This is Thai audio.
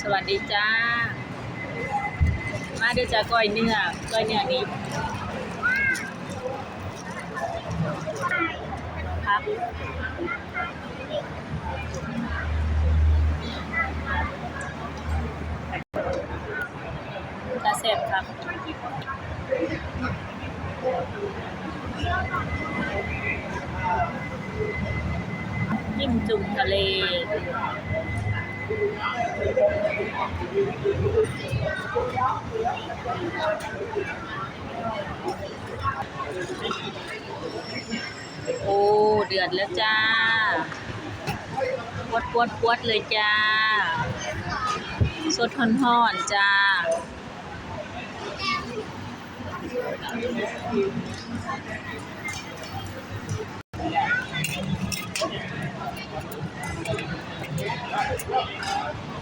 สวัสดีจ้า มาเดี๋ยวจะก้อยเนื้อก้อยเนื้อนี้พักตาเสพครับจิ้มจุ่มทะเล โอ้ เดือดแล้วจ้าปวดปวดปวดเลยจ้า สดห่อนๆจ้าอ